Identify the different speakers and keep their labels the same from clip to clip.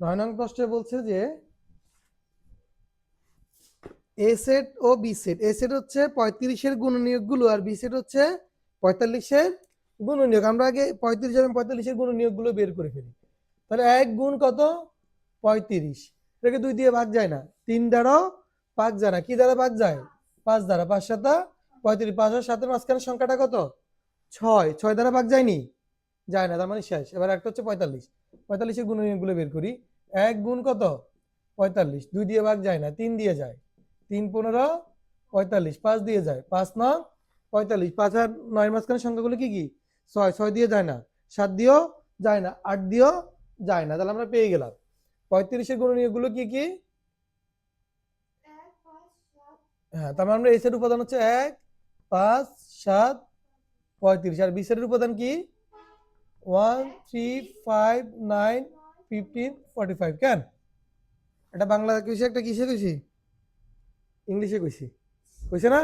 Speaker 1: নয় নং প্রশ্নে বলছে যে এ সেট ও বি সেট এ সেট হচ্ছে পঁয়ত্রিশের গুণনীয়কগুলো আর বি সেট হচ্ছে পঁয়তাল্লিশের গুণনীয়ক। আমরা আগে পঁয়ত্রিশ এবং পঁয়তাল্লিশের গুণনীয়কগুলো বের করে ফেলি। তাহলে এক গুণ কত? পঁয়ত্রিশ। এটাকে দুই দিয়ে ভাগ যায় না। তিন দ্বারাও ভাগ যায় না। কি দ্বারা ভাগ যায়? পাঁচ দ্বারা। পাঁচ সাতা, পঁয়ত্রিশ, পাঁচ আর সাতের মাঝখানে সংখ্যাটা কত? ছয়। ছয় দ্বারা ভাগ যায়নি? যায় না, তার মানে শেষ। এবার একটা হচ্ছে পঁয়তাল্লিশ। পঁয়তাল্লিশের গুণনীয়কগুলো বের করি। এক গুণ কত? পঁয়তাল্লিশ। দুই দিয়ে ভাগ যায় না, তিন দিয়ে যায়। তিন পনেরো, পঁয়তাল্লিশ। পাঁচ দিয়ে যায়। পাঁচ নয় পঁয়তাল্লিশ। পাঁচ আর নয়ের মাঝখানে সংখ্যাগুলো কি কি? ছয়। ছয় দিয়ে যায় না। সাত দিয়েও যায় না। আট দিয়েও যায় না। তাহলে আমরা পেয়ে গেলাম। পঁয়ত্রিশের গুণনীয়কগুলো কি কি? হ্যাঁ তার মানে আমরা এসের উপাদান হচ্ছে এক, পাঁচ, সাত, পঁয়ত্রিশ। আর বিশের উপাদান কি? One three five nine fifteen forty five কেন? এটা বাংলা কইছি, একটা কিসে কইছি? ইংলিশে কইছি। কইছে না?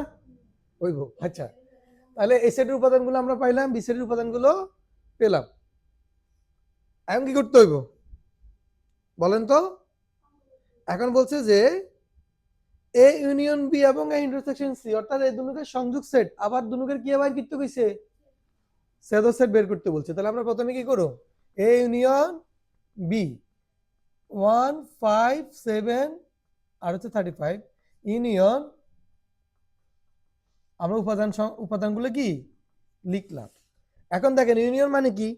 Speaker 1: ওই গো আচ্ছা। তাহলে এ সেটের উপাদানগুলো আমরা পাইলাম বি সেটের উপাদানগুলো পেলাম। এখন কি করতে হইব? বলেন তো। এখন বলছে যে এ ইউনিয়ন বি এবং এ ইন্টারসেকশন সি অর্থাৎ এই দুনুকের সংযোগ সেট আবার দুনুকের কি আবার করতে কইছে? সেদো সেট বের করতে বলছে। তাহলে আমরা প্রথমে কি করব? A union B one five seven আর হচ্ছে থার্টি ফাইভ ইউনিয়ন আমরা উপাদান উপাদানগুলো কি? লিখলাম। এখন দেখেন ইউনিয়ন মানে কি?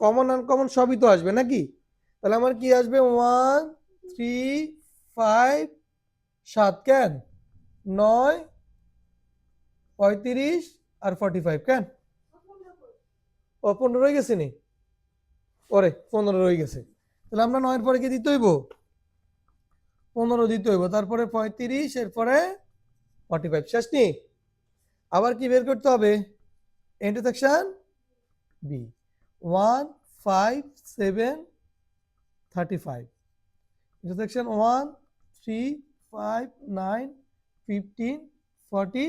Speaker 1: কমন আনকমন সবই তো আসবে নাকি? তাহলে আমার কি আসবে? ওয়ান থ্রি ফাইভ সাত কেন? নয়, পঁয়ত্রিশ আর ফর্টি ফাইভ কেন? ও পনেরো রয়ে গেছে নি? পরে পনেরো রয়ে গেছে। তাহলে আমরা নয়ের পরে কি দিতে হইব? পনেরো দিতে হইব। তারপরে পঁয়ত্রিশ, এরপরে ফর্টি ফাইভ শেষ নি? আবার কি বের করতে হবে? Intersection B one five seven thirty five intersection one three five nine fifteen forty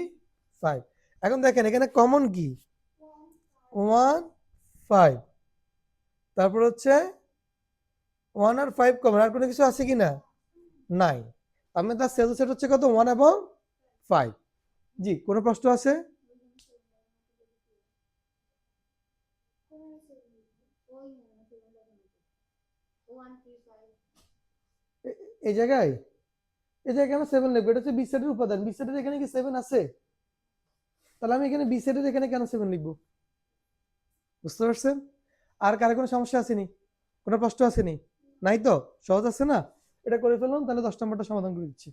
Speaker 1: five এখন দেখেন, এখানে কমন কি? ওয়ান ফাইভ তারপর হচ্ছে ওয়ান আর ফাইভ কমন আর কোনো কিছু আছে কি না? নাই আমি তার সেল সেট হচ্ছে কত? ওয়ান এবং ফাইভ জি, কোনো প্রশ্ন আছে? এই জায়গায়? এই জায়গায় কেন সেভেন লিখব এটা হচ্ছে বি সেটের উপাদান। বি সেটের এখানে কি সেভেন আছে? তাহলে আমি এখানে বি সেটের এখানে কেন সেভেন লিখব? বুঝতে পারছেন? আর কারও কোনো সমস্যা আসেনি কোনো প্রশ্ন আসেনি নাই তো? সহজ আছে না? এটা করে ফেলুন, তাহলে দশ নম্বরটা সমাধান করে দিচ্ছি।